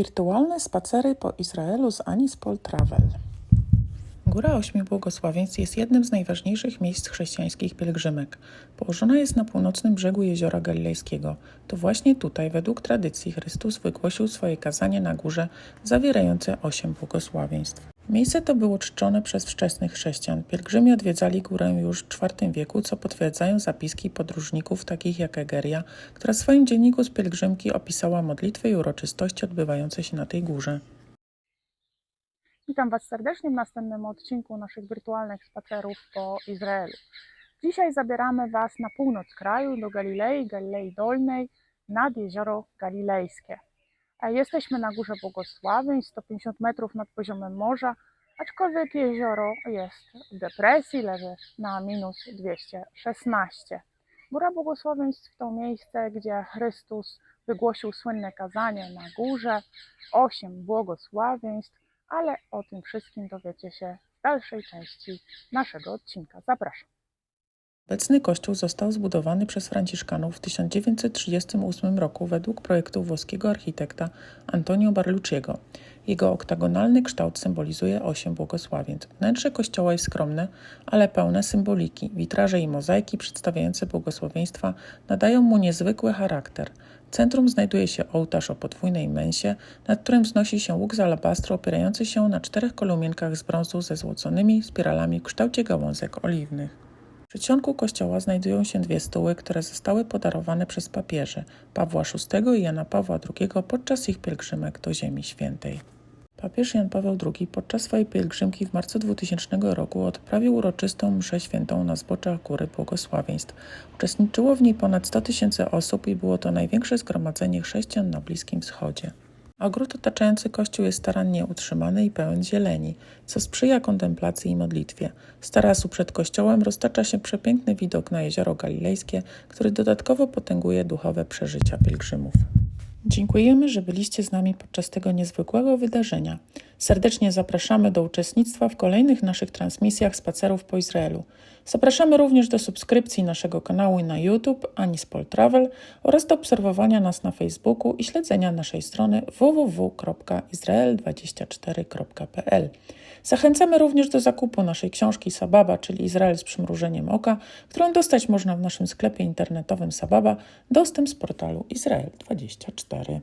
Wirtualne spacery po Izraelu z Anispol Travel. Góra Ośmiu Błogosławieństw jest jednym z najważniejszych miejsc chrześcijańskich pielgrzymek. Położona jest na północnym brzegu Jeziora Galilejskiego. To właśnie tutaj, według tradycji, Chrystus wygłosił swoje kazanie na górze zawierające osiem błogosławieństw. Miejsce to było czczone przez wczesnych chrześcijan. Pielgrzymi odwiedzali górę już w IV wieku, co potwierdzają zapiski podróżników takich jak Egeria, która w swoim dzienniku z pielgrzymki opisała modlitwy i uroczystości odbywające się na tej górze. Witam Was serdecznie w następnym odcinku naszych wirtualnych spacerów po Izraelu. Dzisiaj zabieramy Was na północ kraju, do Galilei, Galilei Dolnej, nad jezioro Galilejskie. Jesteśmy na Górze Błogosławień, 150 metrów nad poziomem morza, aczkolwiek jezioro jest w depresji, leży na minus 216. Góra Błogosławieństw to miejsce, gdzie Chrystus wygłosił słynne kazanie na górze, osiem błogosławieństw, ale o tym wszystkim dowiecie się w dalszej części naszego odcinka. Zapraszam. Obecny kościół został zbudowany przez Franciszkanów w 1938 roku według projektu włoskiego architekta Antonio Barlucciego. Jego oktagonalny kształt symbolizuje osiem błogosławieństw. Wnętrze kościoła jest skromne, ale pełne symboliki. Witraże i mozaiki przedstawiające błogosławieństwa nadają mu niezwykły charakter. W centrum znajduje się ołtarz o podwójnej mensie, nad którym wznosi się łuk z alabastru opierający się na czterech kolumienkach z brązu ze złoconymi spiralami w kształcie gałązek oliwnych. W przedsionku kościoła znajdują się dwie stuły, które zostały podarowane przez papieży Pawła VI i Jana Pawła II podczas ich pielgrzymek do Ziemi Świętej. Papież Jan Paweł II podczas swojej pielgrzymki w marcu 2000 roku odprawił uroczystą mszę świętą na zboczach Góry Błogosławieństw. Uczestniczyło w niej ponad 100 tysięcy osób i było to największe zgromadzenie chrześcijan na Bliskim Wschodzie. Ogród otaczający kościół jest starannie utrzymany i pełen zieleni, co sprzyja kontemplacji i modlitwie. Z tarasu przed kościołem roztacza się przepiękny widok na jezioro Galilejskie, który dodatkowo potęguje duchowe przeżycia pielgrzymów. Dziękujemy, że byliście z nami podczas tego niezwykłego wydarzenia. Serdecznie zapraszamy do uczestnictwa w kolejnych naszych transmisjach spacerów po Izraelu. Zapraszamy również do subskrypcji naszego kanału na YouTube Anispol Travel oraz do obserwowania nas na Facebooku i śledzenia naszej strony www.izrael24.pl. Zachęcamy również do zakupu naszej książki Sababa, czyli Izrael z przymrużeniem oka, którą dostać można w naszym sklepie internetowym Sababa, dostęp z portalu Izrael24.